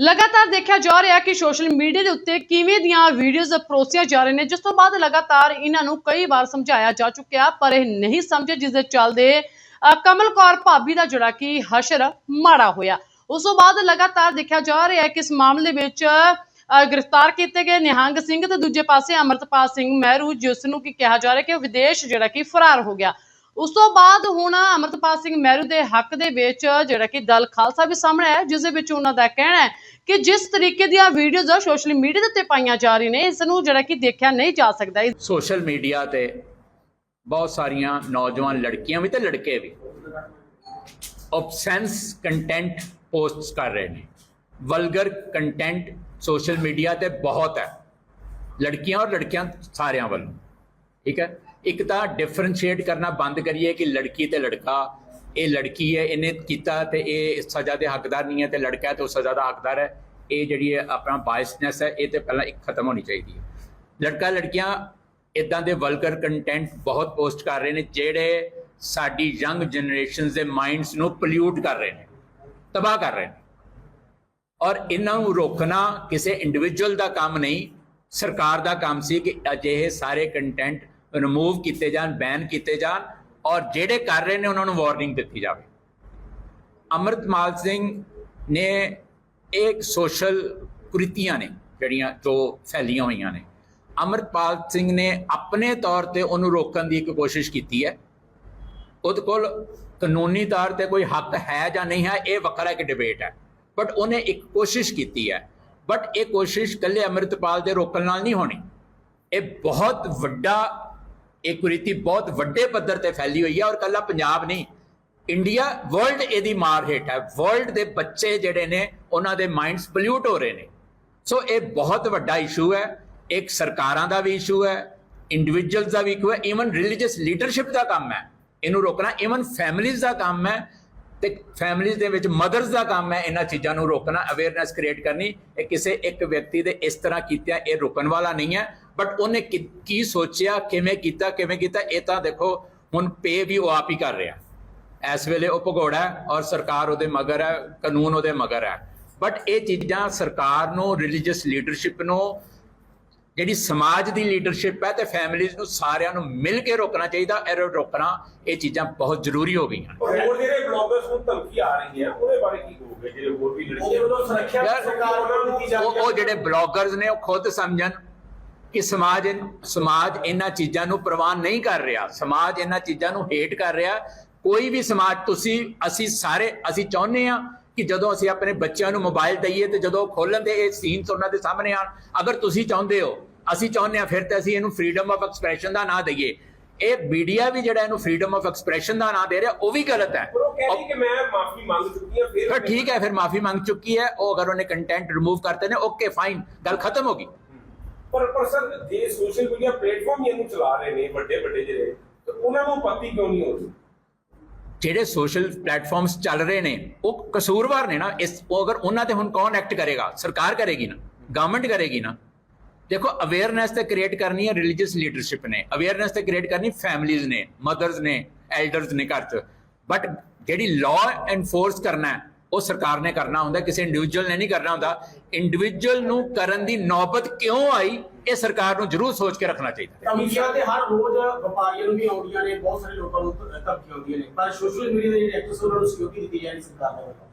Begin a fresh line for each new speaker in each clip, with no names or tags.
ਲਗਾਤਾਰ ਦੇਖਿਆ ਜਾ ਰਿਹਾ ਕਿ ਸੋਸ਼ਲ ਮੀਡੀਆ ਦੇ ਉੱਤੇ ਕਿਵੇਂ ਦੀਆਂ ਵੀਡੀਓਜ਼ ਪਰੋਸੀਆਂ ਜਾ ਰਹੇ ਨੇ। ਜਿਸ ਤੋਂ ਬਾਅਦ ਲਗਾਤਾਰ ਇਹਨਾਂ ਨੂੰ ਕਈ ਵਾਰ ਸਮਝਾਇਆ ਜਾ ਚੁੱਕਿਆ, ਪਰ ਇਹ ਨਹੀਂ ਸਮਝੇ, ਜਿਸ ਦੇ ਚੱਲਦੇ ਕਮਲ ਕੌਰ ਭਾਬੀ ਦਾ ਜਿਹੜਾ ਕਿ ਹਸ਼ਰ ਮਾੜਾ ਹੋਇਆ। ਉਸ ਤੋਂ ਬਾਅਦ ਲਗਾਤਾਰ ਦੇਖਿਆ ਜਾ ਰਿਹਾ ਹੈ ਕਿ ਇਸ ਮਾਮਲੇ ਵਿੱਚ ਗ੍ਰਿਫਤਾਰ ਕੀਤੇ ਗਏ ਨਿਹੰਗ ਸਿੰਘ ਤੇ ਦੂਜੇ ਪਾਸੇ ਅਮਰਤਪਾਲ ਸਿੰਘ ਮਹਿਰੂ, ਜਿਸ ਨੂੰ ਕਿ ਕਿਹਾ ਜਾ ਰਿਹਾ ਕਿ ਉਹ ਵਿਦੇਸ਼ ਜਿਹੜਾ ਕਿ ਫਰਾਰ ਹੋ ਗਿਆ। ਉਸ ਤੋਂ ਬਾਅਦ ਹੁਣ ਅਮਰਤਪਾਲ ਸਿੰਘ ਮਹਿਰੂ ਦੇ ਹੱਕ ਦੇ ਵਿੱਚ ਜਿਹੜਾ ਕਿ ਦਲ ਖਾਲਸਾ ਵੀ ਸਾਹਮਣੇ ਆਇਆ, ਜਿਸ ਦੇ ਵਿੱਚ ਉਹਨਾਂ ਦਾ ਕਹਿਣਾ ਹੈ ਕਿ ਜਿਸ ਤਰੀਕੇ ਦੀਆਂ ਵੀਡੀਓਜ਼ ਸੋਸ਼ਲ ਮੀਡੀਆ ਦੇ ਉੱਤੇ ਪਾਈਆਂ ਜਾ ਰਹੀਆਂ ਨੇ, ਇਸ ਨੂੰ ਜਿਹੜਾ ਕਿ ਦੇਖਿਆ ਨਹੀਂ ਜਾ ਸਕਦਾ।
ਸੋਸ਼ਲ ਮੀਡੀਆ ਤੇ ਬਹੁਤ ਸਾਰੀਆਂ ਨੌਜਵਾਨ ਲੜਕੀਆਂ ਵੀ ਤੇ ਲੜਕੇ ਵੀ ਆਬਸੈਂਸ ਕੰਟੈਂਟ ਪੋਸਟਸ ਕਰ ਰਹੇ ਨੇ। ਵਲਗਰ ਕੰਟੈਂਟ ਸੋਸ਼ਲ ਮੀਡੀਆ ਤੇ ਬਹੁਤ ਹੈ। ਲੜਕੀਆਂ ਔਰ ਲੜਕਿਆਂ ਸਾਰਿਆਂ ਵੱਲੋਂ। ਠੀਕ ਹੈ? ਇੱਕ ਤਾਂ ਡਿਫਰੈਂਸ਼ੀਏਟ ਕਰਨਾ ਬੰਦ ਕਰੀਏ ਕਿ ਲੜਕੀ ਤੇ ਲੜਕਾ, ਇਹ ਲੜਕੀ ਹੈ, ਇਹਨੇ ਕੀਤਾ ਤੇ ਇਹ ਸਜ਼ਾ ਦੇ ਹੱਕਦਾਰ ਨਹੀਂ ਹੈ ਤੇ ਲੜਕਾ ਹੈ ਤੇ ਉਹ ਸਜ਼ਾ ਦਾ ਹੱਕਦਾਰ ਹੈ। ਇਹ ਜਿਹੜੀ ਹੈ ਆਪਣਾ ਬਾਇਸਨੈਸ ਹੈ, ਇਹ ਤੇ ਪਹਿਲਾਂ ਇੱਕ ਖਤਮ ਹੋਣੀ ਚਾਹੀਦੀ ਹੈ। ਲੜਕਾ ਲੜਕੀਆਂ ਇਦਾਂ ਦੇ ਵਲਗਰ ਕੰਟੈਂਟ ਬਹੁਤ ਪੋਸਟ ਕਰ ਰਹੇ ਨੇ, ਜਿਹੜੇ ਸਾਡੀ ਯੰਗ ਜਨਰੇਸ਼ਨਸ ਦੇ ਮਾਈਂਡਸ ਨੂੰ ਪੋਲਿਊਟ ਕਰ ਰਹੇ ਨੇ, ਤਬਾਹ ਕਰ ਰਹੇ ਨੇ। ਔਰ ਇਹਨਾਂ ਨੂੰ ਰੋਕਣਾ ਕਿਸੇ ਇੰਡੀਵਿਜੂਅਲ ਦਾ ਕੰਮ ਨਹੀਂ, ਸਰਕਾਰ ਦਾ ਕੰਮ ਸੀ ਕਿ ਅਜਿਹੇ ਸਾਰੇ ਕੰਟੈਂਟ ਰਿਮੂਵ ਕੀਤੇ ਜਾਣ ਬੈਨ ਕੀਤੇ ਜਾਣ ਔਰ ਜਿਹੜੇ ਕਰ ਰਹੇ ਨੇ ਉਹਨਾਂ ਨੂੰ ਵਾਰਨਿੰਗ ਦਿੱਤੀ ਜਾਵੇ। ਅਮਰਤਮਾਲ ਸਿੰਘ ਨੇ ਇੱਕ ਸੋਸ਼ਲ ਕੁਰੀਤੀਆਂ ਨੇ ਜਿਹੜੀਆਂ ਜੋ ਫੈਲੀਆਂ ਹੋਈਆਂ ਨੇ। ਅਮਰਪਾਲ ਸਿੰਘ ਨੇ ਆਪਣੇ ਤੌਰ ਤੇ ਉਹਨੂੰ ਰੋਕਣ ਦੀ ਇੱਕ ਕੋਸ਼ਿਸ਼ ਕੀਤੀ ਹੈ। ਉਹਦੇ ਕੋਲ ਕਾਨੂੰਨੀ ਤੌਰ ਤੇ ਕੋਈ ਹੱਕ ਹੈ ਜਾਂ ਨਹੀਂ ਹੈ, ਇਹ ਵੱਖਰਾ ਇੱਕ ਡਿਬੇਟ ਹੈ। ਬਟ ਉਹਨੇ ਇੱਕ ਕੋਸ਼ਿਸ਼ ਕੀਤੀ ਹੈ। ਬਟ ਇਹ ਕੋਸ਼ਿਸ਼ ਕੱਲੇ ਅਮਰਿਤਪਾਲ ਦੇ ਰੋਕਣ ਨਾਲ ਨਹੀਂ ਹੋਣੀ। ਇਹ ਬਹੁਤ ਵੱਡਾ ਇਹ ਕੁਰੀਤੀ ਬਹੁਤ ਵੱਡੇ ਪੱਧਰ ਤੇ ਫੈਲੀ ਹੋਈ ਹੈ ਔਰ ਕੱਲਾ ਪੰਜਾਬ ਨਹੀਂ ਇੰਡੀਆ ਵਰਲਡ ਇਹਦੀ ਮਾਰ ਹੇਠ ਹੈ। ਵਰਲਡ ਦੇ ਬੱਚੇ ਜਿਹੜੇ ਨੇ, ਉਹਨਾਂ ਦੇ ਮਾਈਂਡਸ ਪੋਲਿਊਟ ਹੋ ਰਹੇ ਨੇ। ਸੋ ਇਹ ਬਹੁਤ ਵੱਡਾ ਇਸ਼ੂ ਹੈ। ਇੱਕ ਸਰਕਾਰਾਂ ਦਾ ਵੀ ਇਸ਼ੂ ਹੈ ਇੰਡੀਵਿਜੂਅਲਸ ਦਾ ਵੀ ਇਸ਼ੂ ਹੈ ਇਵਨ ਰਿਲੀਜੀਅਸ ਲੀਡਰਸ਼ਿਪ ਦਾ ਕੰਮ ਹੈ। ਇਹਨੂੰ ਰੋਕਣਾ ਇਵਨ ਫੈਮਿਲੀਜ਼ ਦਾ ਕੰਮ ਹੈ ਤੇ ਫੈਮਿਲੀਜ਼ ਦੇ ਵਿੱਚ ਮਦਰਸ ਦਾ ਕੰਮ ਹੈ, ਇਹਨਾਂ ਚੀਜ਼ਾਂ ਨੂੰ ਰੋਕਣਾ ਅਵੇਅਰਨੈਸ ਕ੍ਰੀਏਟ ਕਰਨੀ। ਇਹ ਕਿਸੇ ਇੱਕ ਵਿਅਕਤੀ ਦੇ ਇਸ ਤਰ੍ਹਾਂ ਕੀਤਿਆਂ ਇਹ ਰੁਕਣ ਵਾਲਾ ਨਹੀਂ ਹੈ। ਬਟ ਉਹਨੇ ਕੀ- ਕੀ ਸੋਚਿਆ ਕਿਵੇਂ ਕੀਤਾ ਕਿਵੇਂ ਕੀਤਾ ਇਹ ਤਾਂ ਦੇਖੋ ਹੁਣ ਪੇ ਵੀ ਉਹ ਆਪ ਹੀ ਕਰ ਰਿਹਾ। ਇਸ ਵੇਲੇ ਉਹ ਭਗੌੜਾ ਹੈ ਔਰ ਸਰਕਾਰ ਉਹਦੇ ਮਗਰ ਹੈ ਕਾਨੂੰਨ ਉਹਦੇ ਮਗਰ ਹੈ। ਬਟ ਇਹ ਚੀਜ਼ਾਂ ਸਰਕਾਰ ਨੂੰ ਰਿਲੀਜੀਅਸ ਲੀਡਰਸ਼ਿਪ ਨੂੰ ਜਿਹੜੀ ਸਮਾਜ ਦੀ ਲੀਡਰਸ਼ਿਪ ਹੈ ਤੇ ਫੈਮਿਲੀਜ਼ ਨੂੰ ਸਾਰਿਆਂ ਨੂੰ ਮਿਲ ਕੇ ਰੋਕਣਾ ਚਾਹੀਦਾ ਇਹ ਰੋਕਣਾ ਇਹ ਚੀਜ਼ਾਂ ਬਹੁਤ ਜ਼ਰੂਰੀ ਹੋ ਗਈਆਂ।
ਹੋਰ ਜਿਹੜੇ ਬਲੌਗਰਸ ਨੂੰ ਧਮਕੀ ਆ ਰਹੀ ਹੈ ਉਹਦੇ ਬਾਰੇ ਕੀ ਕਹੋਗੇ? ਜਿਹੜੇ ਹੋਰ ਵੀ ਲੜਕੀਆਂ
ਉਹ ਸੁਰੱਖਿਆ
ਯਾਰ,
ਸਰਕਾਰ ਵੱਲੋਂ ਦਿੱਤੀ ਜਾ ਰਹੀ ਹੈ।
ਉਹ ਜਿਹੜੇ ਬਲੌਗਰਸ ਨੇ ਉਹ ਖੁਦ ਸਮਝਣ। ਕਿ ਸਮਾਜ ਸਮਾਜ ਇਹਨਾਂ ਚੀਜ਼ਾਂ ਨੂੰ ਪ੍ਰਵਾਨ ਨਹੀਂ ਕਰ ਰਿਹਾ। ਸਮਾਜ ਇਹਨਾਂ ਚੀਜ਼ਾਂ ਨੂੰ ਹੇਟ ਕਰ ਰਿਹਾ। ਕੋਈ ਵੀ ਸਮਾਜ ਤੁਸੀਂ ਅਸੀਂ ਸਾਰੇ ਅਸੀਂ ਚਾਹੁੰਦੇ ਆ ਕਿ ਜਦੋਂ ਅਸੀਂ ਆਪਣੇ ਬੱਚਿਆਂ ਨੂੰ ਮੋਬਾਈਲ ਦਈਏ ਤੇ ਜਦੋਂ ਖੋਲਣ ਦੇ ਇਹ ਸੀਨਸ ਉਹਨਾਂ ਦੇ ਸਾਹਮਣੇ ਆਣ ਅਗਰ ਤੁਸੀਂ ਚਾਹੁੰਦੇ ਹੋ ਅਸੀਂ ਚਾਹੁੰਦੇ ਆ ਫਿਰ ਤਾਂ ਅਸੀਂ ਇਹਨੂੰ ਫਰੀडम ਆਫ ਐਕਸਪ੍ਰੈਸ਼ਨ ਦਾ ਨਾਂ ਦਈਏ। ਇਹ ਮੀਡੀਆ ਵੀ ਜਿਹੜਾ ਇਹਨੂੰ ਫਰੀडम ਆਫ ਐਕਸਪ੍ਰੈਸ਼ਨ ਦਾ ਨਾਂ ਦੇ ਰਿਹਾ ਉਹ ਵੀ ਗਲਤ ਹੈ।
ਕਿ ਮੈਂ ਮਾਫੀ ਮੰਗ ਚੁੱਕੀ ਹਾਂ ਫਿਰ
ਠੀਕ ਹੈ ਫਿਰ ਮਾਫੀ ਮੰਗ ਚੁੱਕੀ ਹੈ। ਉਹ ਅਗਰ ਉਹਨੇ ਕੰਟੈਂਟ ਰਿਮੂਵ ਕਰਤੇ ਨੇ ਓਕੇ ਫਾਈਨ ਗੱਲ ਖਤਮ ਹੋ ਗਈ।
ਪਰ ਪਰ ਸਰ, ਜੇ ਸੋਸ਼ਲ ਮੀਡੀਆ ਪਲੇਟਫਾਰਮ ਇਹਨੂੰ ਚਲਾ ਰਹੇ ਨੇ, ਵੱਡੇ ਵੱਡੇ ਜਿਹੜੇ, ਤੇ ਉਹਨਾਂ ਨੂੰ ਪਤੀ ਕਿਉਂ ਨਹੀਂ ਹੋ ਰਹੀ?
ਜਿਹੜੇ ਸੋਸ਼ਲ ਪਲੇਟਫਾਰਮਸ ਚੱਲ ਰਹੇ ਨੇ, ਉਹ ਕਸੂਰਵਾਰ ਨੇ ਨਾ, ਇਸ ਉਹ ਅਗਰ ਉਹਨਾਂ ਤੇ ਹੁਣ ਕੌਣ ਐਕਟ ਕਰੇਗਾ? ਸਰਕਾਰ ਕਰੇਗੀ ਨਾ ਗਵਰਨਮੈਂਟ ਕਰੇਗੀ ਨਾ। ਦੇਖੋ ਅਵੇਅਰਨੈਸ ਤੇ ਕ੍ਰੀਏਟ ਕਰਨੀ ਹੈ ਰਿਲੀਜੀਅਸ ਲੀਡਰਸ਼ਿਪ ਨੇ। ਅਵੇਅਰਨੈਸ ਤੇ ਕ੍ਰੀਏਟ ਕਰਨੀ ਫੈਮਿਲੀਜ਼ ਨੇ ਮਦਰਸ ਨੇ ਐਲਡਰਸ ਨੇ ਘਰ 'ਚ। ਬਟ ਜਿਹੜੀ ਲਾਅ ਐਨਫੋਰਸ ਕਰਨਾ ਉਹ ਸਰਕਾਰ ਨੇ ਕਰਨਾ ਹੁੰਦਾ ਕਿਸੇ ਇੰਡੀਵਿਜੂਅਲ ਨੇ ਨਹੀਂ ਕਰਨਾ ਹੁੰਦਾ। ਇੰਡੀਵਿਜੂਅਲ ਨੂੰ ਕਰਨ ਦੀ ਨੌਬਤ ਕਿਉਂ ਆਈ ਇਹ ਸਰਕਾਰ ਨੂੰ ਜ਼ਰੂਰ ਸੋਚ ਕੇ ਰੱਖਣਾ ਚਾਹੀਦਾ।
ਧਮਕੀਆਂ ਤੇ ਹਰ ਰੋਜ਼ ਵਪਾਰੀਆਂ ਨੂੰ ਵੀ ਆਉਂਦੀਆਂ ਨੇ ਬਹੁਤ ਸਾਰੇ ਲੋਕਾਂ ਨੂੰ ਧਮਕੀਆਂ ਆਉਂਦੀਆਂ ਨੇ। ਪਰ ਸੋਸ਼ਲ ਮੀਡੀਆ ਦੇ ਜਿਹੜੇ ਐਕਟਰਸ ਉਹਨਾਂ ਨੂੰ ਸਿਕਿਉਰਿਟੀ ਦਿੱਤੀ ਜਾ ਰਹੀ ਸਰਕਾਰ ਦੇ ਵੱਲੋਂ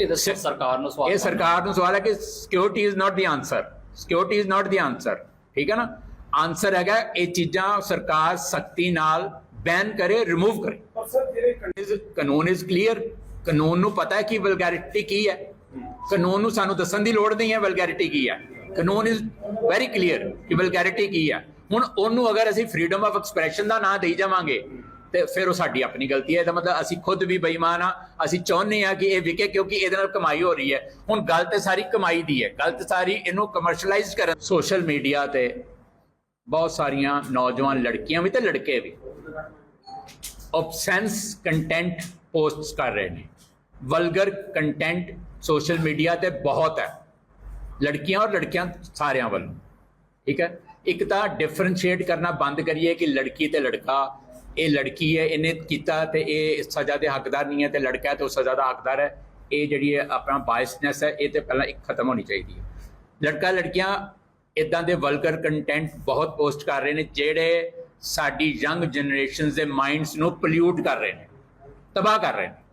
ਇਹ ਸਿਰਫ ਸਰਕਾਰ ਨੂੰ ਸਵਾਲ
ਇਹ ਸਰਕਾਰ ਨੂੰ ਸਵਾਲ ਹੈ ਕਿ security is not the answer security is not the answer ਠੀਕ ਹੈ ਨਾ? ਆਨਸਰ ਹੈਗਾ ਇਹ ਚੀਜ਼ਾਂ ਸਰਕਾਰ ਸਖਤੀ ਨਾਲ ਬੈਨ ਕਰੇ ਰਿਮੂਵ ਕਰੇ।
ਪਰ ਸਰ ਜਿਹੜੇ
ਕਾਨੂੰਨ ਇਜ਼ ਕਲੀਅਰ ਕਾਨੂੰਨ ਨੂੰ ਪਤਾ ਹੈ ਕਿ ਵਲਗੈਰਿਟੀ ਕੀ ਹੈ? ਕਾਨੂੰਨ ਨੂੰ ਸਾਨੂੰ ਦੱਸਣ ਦੀ ਲੋੜ ਨਹੀਂ ਹੈ ਵਲਗੈਰਿਟੀ ਕੀ ਹੈ। ਕਾਨੂੰਨ ਇਜ਼ ਵੈਰੀ ਕਲੀਅਰ ਕਿ ਵਲਗੈਰਿਟੀ ਕੀ ਹੈ। ਹੁਣ ਉਹਨੂੰ ਅਗਰ ਅਸੀਂ ਫਰੀडम ਆਫ ਐਕਸਪ੍ਰੈਸ਼ਨ ਦਾ ਨਾਂ ਦੇਈ ਜਾਵਾਂਗੇ, ਤੇ ਫਿਰ ਉਹ ਸਾਡੀ ਆਪਣੀ ਗਲਤੀ ਹੈ। ਇਹਦਾ ਮਤਲਬ ਅਸੀਂ ਖੁਦ ਵੀ ਬੇਈਮਾਨ ਆ ਅਸੀਂ ਚਾਹੁੰਦੇ ਆ ਕਿ ਇਹ ਵਿਕੇ ਕਿਉਂਕਿ ਇਹਦੇ ਨਾਲ ਕਮਾਈ ਹੋ ਰਹੀ ਹੈ। ਹੁਣ ਗੱਲ ਤੇ ਸਾਰੀ ਕਮਾਈ ਦੀ ਹੈ। ਗੱਲ ਤੇ ਸਾਰੀ ਇਹਨੂੰ ਕਮਰਸ਼ੀਅਲਾਈਜ਼ ਕਰਨ। ਸੋਸ਼ਲ ਮੀਡੀਆ ਤੇ ਬਹੁਤ ਸਾਰੀਆਂ ਨੌਜਵਾਨ ਲੜਕੀਆਂ ਵੀ ਤੇ ਲੜਕੇ ਵੀ। ਆਬਸੈਂਸ ਕੰਟੈਂਟ ਪੋਸਟਸ ਕਰ ਰਹੇ ਨੇ। ਵਲਗਰ ਕੰਟੈਂਟ ਸੋਸ਼ਲ ਮੀਡੀਆ ਤੇ ਬਹੁਤ ਹੈ। ਲੜਕੀਆਂ ਔਰ ਲੜਕਿਆਂ ਸਾਰਿਆਂ ਵੱਲੋਂ। ਠੀਕ ਹੈ? ਇੱਕ ਤਾਂ ਡਿਫਰੈਂਸ਼ੀਏਟ ਕਰਨਾ ਬੰਦ ਕਰੀਏ ਕਿ ਲੜਕੀ ਤੇ ਲੜਕਾ, ਇਹ ਲੜਕੀ ਹੈ, ਇਹਨੇ ਕੀਤਾ ਤੇ ਇਹ ਸਜ਼ਾ ਦੇ ਹੱਕਦਾਰ ਨਹੀਂ ਹੈ ਤੇ ਲੜਕਾ ਹੈ ਤੇ ਉਹ ਸਜ਼ਾ ਦਾ ਹੱਕਦਾਰ ਹੈ। ਇਹ ਜਿਹੜੀ ਹੈ ਆਪਣਾ ਬਾਇਸਨੈਸ ਹੈ, ਇਹ ਤੇ ਪਹਿਲਾਂ ਇੱਕ ਖਤਮ ਹੋਣੀ ਚਾਹੀਦੀ ਹੈ। ਲੜਕਾ, ਲੜਕੀਆਂ ਇਦਾਂ ਦੇ ਵਲਗਰ ਕੰਟੈਂਟ ਬਹੁਤ ਪੋਸਟ ਕਰ ਰਹੇ ਨੇ, ਜਿਹੜੇ ਸਾਡੀ ਯੰਗ ਜਨਰੇਸ਼ਨਸ ਦੇ ਮਾਈਂਡਸ ਨੂੰ ਪੋਲਿਊਟ ਕਰ ਰਹੇ ਨੇ, ਤਬਾਹ ਕਰ ਰਹੇ ਨੇ।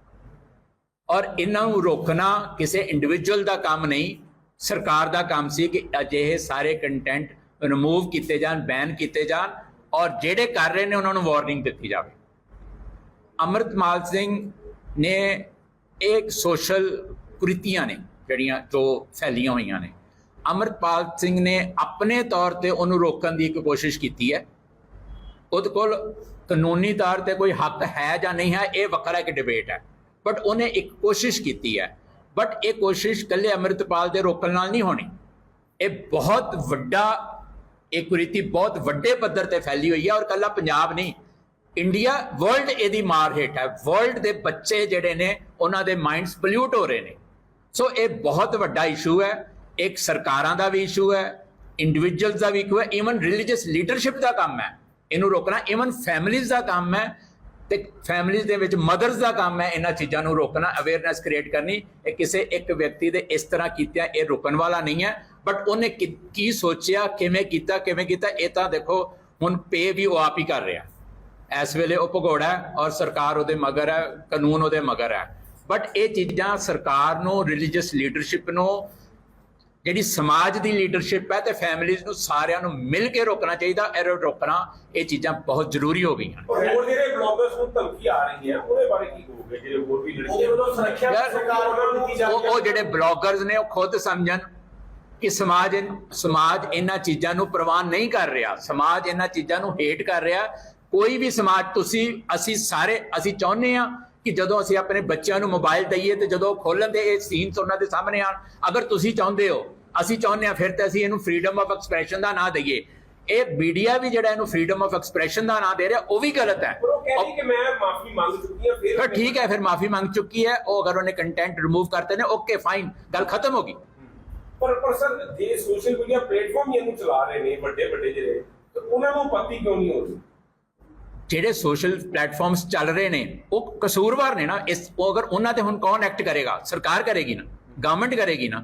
ਔਰ ਇਹਨਾਂ ਨੂੰ ਰੋਕਣਾ ਕਿਸੇ ਇੰਡੀਵਿਜੂਅਲ ਦਾ ਕੰਮ ਨਹੀਂ, ਸਰਕਾਰ ਦਾ ਕੰਮ ਸੀ ਕਿ ਅਜਿਹੇ ਸਾਰੇ ਕੰਟੈਂਟ ਰਿਮੂਵ ਕੀਤੇ ਜਾਣ ਬੈਨ ਕੀਤੇ ਜਾਣ ਔਰ ਜਿਹੜੇ ਕਰ ਰਹੇ ਨੇ ਉਹਨਾਂ ਨੂੰ ਵਾਰਨਿੰਗ ਦਿੱਤੀ ਜਾਵੇ। ਅਮਰਤਮਾਲ ਸਿੰਘ ਨੇ ਇੱਕ ਸੋਸ਼ਲ ਕੁਰੀਤੀਆਂ ਨੇ ਜਿਹੜੀਆਂ ਜੋ ਫੈਲੀਆਂ ਹੋਈਆਂ ਨੇ। ਅਮਰਪਾਲ ਸਿੰਘ ਨੇ ਆਪਣੇ ਤੌਰ ਤੇ ਉਹਨੂੰ ਰੋਕਣ ਦੀ ਇੱਕ ਕੋਸ਼ਿਸ਼ ਕੀਤੀ ਹੈ। ਉਹਦੇ ਕੋਲ ਕਾਨੂੰਨੀ ਤੌਰ ਤੇ ਕੋਈ ਹੱਕ ਹੈ ਜਾਂ ਨਹੀਂ ਹੈ, ਇਹ ਵੱਖਰਾ ਇੱਕ ਡਿਬੇਟ ਹੈ। ਬਟ ਉਹਨੇ ਇੱਕ ਕੋਸ਼ਿਸ਼ ਕੀਤੀ ਹੈ। ਬਟ ਇਹ ਕੋਸ਼ਿਸ਼ ਕੱਲੇ ਅਮਰਤਪਾਲ ਦੇ ਰੋਕਣ ਨਾਲ ਨਹੀਂ ਹੋਣੀ। ਇਹ ਬਹੁਤ ਵੱਡਾ, ਇਹ ਕੁਰੀਤੀ ਬਹੁਤ ਵੱਡੇ ਪੱਧਰ ਤੇ ਫੈਲੀ ਹੋਈ ਹੈ ਔਰ ਕੱਲਾ ਪੰਜਾਬ ਨਹੀਂ। ਇੰਡੀਆ ਵਰਲਡ ਇਹਦੀ ਮਾਰ ਹੇਠ ਹੈ। ਵਰਲਡ ਦੇ ਬੱਚੇ ਜਿਹੜੇ ਨੇ, ਉਹਨਾਂ ਦੇ ਮਾਈਂਡਸ ਪੋਲਿਊਟ ਹੋ ਰਹੇ ਨੇ। ਸੋ ਇਹ ਬਹੁਤ ਵੱਡਾ ਇਸ਼ੂ ਹੈ। ਇੱਕ ਸਰਕਾਰਾਂ ਦਾ ਵੀ ਇਸ਼ੂ ਹੈ। ਇੰਡੀਵਿਜੂਅਲਸ ਦਾ ਵੀ ਇਸ਼ੂ ਹੈ। ਈਵਨ ਰਿਲੀਜੀਅਸ ਲੀਡਰਸ਼ਿਪ ਦਾ ਕੰਮ ਹੈ। ਇਹਨੂੰ ਰੋਕਣਾ ਈਵਨ ਫੈਮਿਲੀਜ਼ ਦਾ ਕੰਮ ਹੈ। ਤੇ ਫੈਮਿਲੀਜ਼ ਦੇ ਵਿੱਚ ਮਦਰਸ ਦਾ ਕੰਮ ਹੈ ਇਹਨਾਂ ਚੀਜ਼ਾਂ ਨੂੰ ਰੋਕਣਾ ਅਵੇਅਰਨੈਸ ਕ੍ਰੀਏਟ ਕਰਨੀ। ਇਹ ਕਿਸੇ ਇੱਕ ਵਿਅਕਤੀ ਦੇ ਇਸ ਤਰ੍ਹਾਂ ਕੀਤਾ ਇਹ ਰੁਕਣ ਵਾਲਾ ਨਹੀਂ ਹੈ। ਬਟ ਉਹਨੇ ਕੀ ਕੀ ਸੋਚਿਆ, ਕਿਵੇਂ ਕੀਤਾ ਕਿਵੇਂ ਕੀਤਾ, ਇਹ ਤਾਂ ਦੇਖੋ ਹੁਣ ਪੇ ਵੀ ਉਹ ਆਪ ਹੀ ਕਰ ਰਿਹਾ। ਇਸ ਵੇਲੇ ਉਹ ਭਗੌੜਾ ਔਰ ਸਰਕਾਰ ਉਹਦੇ ਮਗਰ ਹੈ, ਕਾਨੂੰਨ ਉਹਦੇ ਮਗਰ ਹੈ। ਬਟ ਇਹ ਚੀਜ਼ਾਂ ਸਰਕਾਰ ਨੂੰ ਰਿਲੀਜੀਅਸ ਲੀਡਰਸ਼ਿਪ ਨੂੰ ਜਿਹੜੀ ਸਮਾਜ ਦੀ ਲੀਡਰਸ਼ਿਪ ਹੈ ਤੇ ਫੈਮਿਲੀਜ਼ ਨੂੰ ਸਾਰਿਆਂ ਨੂੰ ਮਿਲ ਕੇ ਰੋਕਣਾ ਚਾਹੀਦਾ ਇਹ ਰੋਕਣਾ ਇਹ ਚੀਜ਼ਾਂ ਬਹੁਤ ਜ਼ਰੂਰੀ ਹੋ ਗਈਆਂ।
ਹੋਰ ਜਿਹੜੇ ਬਲੌਗਰਸ ਨੂੰ ਧਮਕੀ ਆ ਰਹੀ ਹੈ ਉਹਦੇ ਬਾਰੇ ਕੀ ਕਹੋਗੇ? ਜਿਹੜੇ ਹੋਰ ਵੀ
ਉਹਦੇ
ਲੜਕੀਆਂ
ਵੱਲੋਂ ਸੁਰੱਖਿਆ ਸਰਕਾਰ ਵੱਲੋਂ ਦਿੱਤੀ ਜਾ ਰਹੀ ਹੈ।
ਉਹ ਜਿਹੜੇ ਬਲੌਗਰਸ ਨੇ ਉਹ ਖੁਦ ਸਮਝਣ ਕਿ ਸਮਾਜ ਸਮਾਜ ਇਹਨਾਂ ਚੀਜ਼ਾਂ ਨੂੰ ਪ੍ਰਵਾਨ ਨਹੀਂ ਕਰ ਰਿਹਾ। ਸਮਾਜ ਇਹਨਾਂ ਚੀਜ਼ਾਂ ਨੂੰ ਹੇਟ ਕਰ ਰਿਹਾ। ਕੋਈ ਵੀ ਸਮਾਜ ਤੁਸੀਂ ਅਸੀਂ ਸਾਰੇ ਅਸੀਂ ਚਾਹੁੰਦੇ ਆ ਕਿ ਜਦੋਂ ਅਸੀਂ ਆਪਣੇ ਬੱਚਿਆਂ ਨੂੰ ਮੋਬਾਈਲ ਦਈਏ ਤੇ ਜਦੋਂ ਖੋਲਣ ਤੇ ਇਹ ਸੀਨਸ ਉਹਨਾਂ ਦੇ ਸਾਹਮਣੇ ਆਣ ਅਗਰ ਤੁਸੀਂ ਚਾਹੁੰਦੇ ਹੋ ਅਸੀਂ ਚਾਹੁੰਦੇ ਆ ਫਿਰ ਤਾਂ ਅਸੀਂ ਇਹਨੂੰ ਫਰੀडम ਆਫ ਐਕਸਪ੍ਰੈਸ਼ਨ ਦਾ ਨਾਂ ਦਈਏ। ਇਹ ਮੀਡੀਆ ਵੀ ਜਿਹੜਾ ਇਹਨੂੰ ਫਰੀडम ਆਫ ਐਕਸਪ੍ਰੈਸ਼ਨ ਦਾ ਨਾਂ ਦੇ ਰਿਹਾ ਉਹ ਵੀ ਗਲਤ ਹੈ।
ਕਿ ਮੈਂ ਮਾਫੀ ਮੰਗ ਚੁੱਕੀ ਹਾਂ ਫਿਰ
ਠੀਕ ਹੈ ਫਿਰ ਮਾਫੀ ਮੰਗ ਚੁੱਕੀ ਹੈ ਉਹ ਅਗਰ ਉਹਨੇ ਕੰਟੈਂਟ ਰਿਮੂਵ ਕਰਤੇ ਨੇ ਓਕੇ ਫਾਈਨ ਗੱਲ ਖਤਮ ਹੋ ਗਈ।
ਪਰ ਪਰ ਸਰ ਜੇ ਸੋਸ਼ਲ ਮੀਡੀਆ ਪਲੇਟਫਾਰਮ ਇਹਨੂੰ ਚਲਾ ਰਹੇ ਨੇ ਵੱਡੇ ਵੱਡੇ ਜਿਹੜੇ ਉਹਨਾਂ ਨੂੰ ਪਤੀ ਕਿਉਂ ਨਹੀਂ ਹੋ ਰਹੀ?
ਜਿਹੜੇ ਸੋਸ਼ਲ ਪਲੇਟਫਾਰਮਸ ਚੱਲ ਰਹੇ ਨੇ, ਉਹ ਕਸੂਰਵਾਰ ਨੇ ਨਾ, ਇਸ ਉਹ ਅਗਰ ਉਹਨਾਂ ਤੇ ਹੁਣ ਕੌਣ ਐਕਟ ਕਰੇਗਾ? ਸਰਕਾਰ ਕਰੇਗੀ ਨਾ ਗਵਰਨਮੈਂਟ ਕਰੇਗੀ ਨਾ।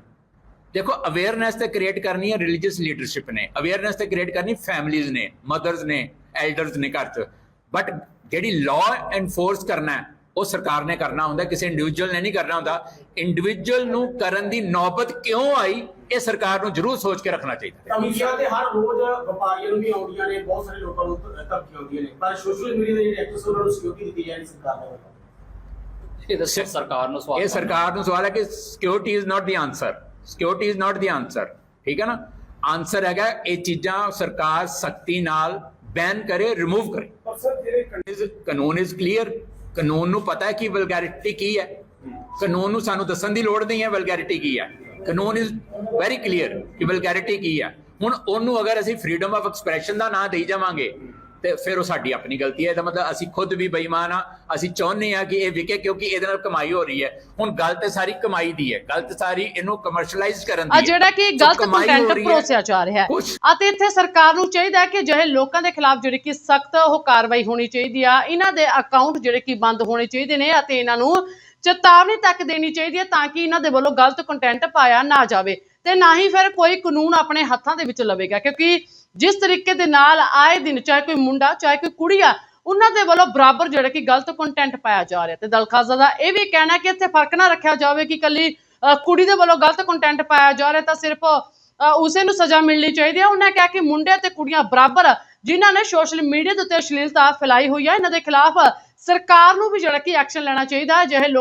ਦੇਖੋ ਅਵੇਅਰਨੈਸ ਤੇ ਕ੍ਰੀਏਟ ਕਰਨੀ ਹੈ ਰਿਲੀਜੀਅਸ ਲੀਡਰਸ਼ਿਪ ਨੇ। ਅਵੇਅਰਨੈਸ ਤੇ ਕ੍ਰੀਏਟ ਕਰਨੀ ਫੈਮਿਲੀਜ਼ ਨੇ ਮਦਰਸ ਨੇ ਐਲਡਰਸ ਨੇ ਘਰ 'ਚ। ਬਟ ਜਿਹੜੀ ਲਾਅ ਐਨਫੋਰਸ ਕਰਨਾ ਹੈ ਉਹ ਸਰਕਾਰ ਨੇ ਕਰਨਾ ਹੁੰਦਾ ਕਿਸੇ ਇੰਡੀਵਿਜੂਅਲ ਨੇ ਨਹੀਂ ਕਰਨਾ ਹੁੰਦਾ। ਇੰਡੀਵਿਜੂਅਲ ਨੂੰ ਕਰਨ ਦੀ ਨੌਬਤ ਕਿਉਂ ਆਈ ਇਹ ਸਰਕਾਰ ਨੂੰ ਜ਼ਰੂਰ ਸੋਚ ਕੇ ਰੱਖਣਾ ਚਾਹੀਦਾ।
ਧਮਕੀਆਂ ਤੇ ਹਰ ਰੋਜ਼ ਵਪਾਰੀਆਂ ਨੂੰ ਵੀ ਆਉਂਦੀਆਂ ਨੇ ਬਹੁਤ ਸਾਰੇ ਲੋਕਾਂ ਨੂੰ ਧਮਕੀਆਂ ਆਉਂਦੀਆਂ ਨੇ। ਪਰ ਸੋਸ਼ਲ ਮੀਡੀਆ ਦੇ ਜਿਹੜੇ ਐਕਟਰਸ ਉਹਨਾਂ ਨੂੰ ਸਿਕਿਉਰਿਟੀ ਦਿੱਤੀ ਜਾ ਰਹੀ ਸਰਕਾਰ ਵੱਲੋਂ।
ਇਹ ਦੱਸੋ ਸਰਕਾਰ ਨੂੰ ਸਵਾਲ
ਇਹ ਸਰਕਾਰ ਨੂੰ ਸਵਾਲ ਹੈ ਕਿ security is not the answer security is not the answer ਠੀਕ ਹੈ ਨਾ? ਆਨਸਰ ਹੈਗਾ ਇਹ ਚੀਜ਼ਾਂ ਸਰਕਾਰ ਸਖਤੀ ਨਾਲ ਬੈਨ ਕਰੇ ਰਿਮੂਵ ਕਰੇ।
ਪਰ ਸਰ ਜਿਹੜੇ
ਕਾਨੂੰਨ ਇਜ਼ ਕਲੀਅਰ ਕਾਨੂੰਨ ਨੂੰ ਪਤਾ ਹੈ ਕਿ ਵਲਗੈਰਿਟੀ ਕੀ ਹੈ? ਕਾਨੂੰਨ ਨੂੰ ਸਾਨੂੰ ਦੱਸਣ ਦੀ ਲੋੜ ਨਹੀਂ ਹੈ ਵਲਗੈਰਿਟੀ ਕੀ ਹੈ। ਕਾਨੂੰਨ ਇਜ਼ ਵੈਰੀ ਕਲੀਅਰ ਕਿ ਵਲਗੈਰਿਟੀ ਕੀ ਹੈ। ਹੁਣ ਉਹਨੂੰ ਅਗਰ ਅਸੀਂ ਫਰੀडम ਆਫ ਐਕਸਪ੍ਰੈਸ਼ਨ ਦਾ ਨਾਂ ਦੇਈ ਜਾਵਾਂਗੇ ਤੇ ਫਿਰ ਉਹ ਸਾਡੀ ਆਪਣੀ ਗਲਤੀ ਹੈ। ਇਹਦਾ ਮਤਲਬ ਅਸੀਂ ਖੁਦ ਵੀ ਬੇਈਮਾਨ ਆ ਅਸੀਂ ਚਾਹੁੰਦੇ ਆ ਕਿ ਇਹ ਵਿਕੇ ਕਿਉਂਕਿ ਇਹਦੇ ਨਾਲ ਕਮਾਈ ਹੋ ਰਹੀ ਹੈ। ਹੁਣ ਗੱਲ ਤੇ ਸਾਰੀ ਕਮਾਈ ਦੀ ਹੈ। ਗੱਲ ਤੇ ਸਾਰੀ ਇਹਨੂੰ ਕਮਰਸ਼ੀਅਲਾਈਜ਼ ਕਰਨ ਦੀ
ਆ
ਹੈ।
ਜਿਹੜਾ ਕਿ ਗਲਤ ਕੰਟੈਂਟ। ਪਰੋਸਿਆ ਜਾ ਰਿਹਾ ਹੈ। ਅਤੇ ਇੱਥੇ ਸਰਕਾਰ ਨੂੰ ਚਾਹੀਦਾ ਹੈ ਕਿ ਜਿਹੜੇ ਲੋਕਾਂ ਦੇ ਖਿਲਾਫ ਜਿਹੜੀ ਕਿ ਸਖਤ ਉਹ ਕਾਰਵਾਈ ਹੋਣੀ ਚਾਹੀਦੀ ਆ ਇਹਨਾਂ ਦੇ ਅਕਾਊਂਟ ਜਿਹੜੇ ਕਿ ਬੰਦ ਹੋਣੇ ਚਾਹੀਦੇ ਨੇ ਅਤੇ ਇਹਨਾਂ ਨੂੰ ਚੇਤਾਵਨੀ ਤੱਕ ਦੇਣੀ ਚਾਹੀਦੀ ਹੈ ਤਾਂ ਕਿ ਇਹਨਾਂ ਦੇ ਵੱਲੋਂ ਗਲਤ ਕੰਟੈਂਟ ਪਾਇਆ ਨਾ ਜਾਵੇ। ਤੇ ਨਾ ਹੀ ਫਿਰ ਕੋਈ ਕਾਨੂੰਨ ਆਪਣੇ ਹੱਥਾਂ ਦੇ ਵਿੱਚ ਲਵੇਗਾ ਕਿਉਂਕਿ ਜਿਸ ਤਰੀਕੇ ਦੇ ਨਾਲ ਆਏ ਦਿਨ ਚਾਹੇ ਕੋਈ ਮੁੰਡਾ ਚਾਹੇ ਕੋਈ ਕੁੜੀ ਆ ਉਹਨਾਂ ਦੇ ਵੱਲੋਂ ਬਰਾਬਰ ਜਿਹੜਾ ਕਿ ਗਲਤ ਕੰਟੈਂਟ ਪਾਇਆ ਜਾ ਰਿਹਾ ਤੇ ਦਲਖਾਜ਼ਾ ਦਾ ਇਹ ਵੀ ਕਹਿਣਾ ਕਿ ਇੱਥੇ ਫ਼ਰਕ ਨਾ ਰੱਖਿਆ ਜਾਵੇ ਕਿ ਕੱਲੀ ਅ, ਕੁੜੀ ਦੇ ਵੱਲੋਂ ਗਲਤ ਕੰਟੈਂਟ ਪਾਇਆ ਜਾ ਰਿਹਾ ਤਾਂ ਸਿਰਫ ਅ, ਉਸੇ ਨੂੰ ਸਜ਼ਾ ਮਿਲਣੀ ਚਾਹੀਦੀ ਹੈ। ਉਹਨਾਂ ਕਿਹਾ ਕਿ ਮੁੰਡੇ ਤੇ ਕੁੜੀਆਂ ਬਰਾਬਰ ਆ, ਜਿਨ੍ਹਾਂ ਨੇ ਸੋਸ਼ਲ ਮੀਡੀਆ ਦੇ ਉੱਤੇ ਅਸ਼ਲੀਲਤਾ ਫੈਲਾਈ ਹੋਈ ਹੈ ਇਹਨਾਂ ਦੇ ਖਿਲਾਫ ਸਰਕਾਰ ਨੂੰ ਵੀ ਜਿਹੜਾ ਕਿ ਐਕਸ਼ਨ ਲੈਣਾ ਚਾਹੀਦਾ ਹੈ। ਜਿਹੇ ਲੋਕ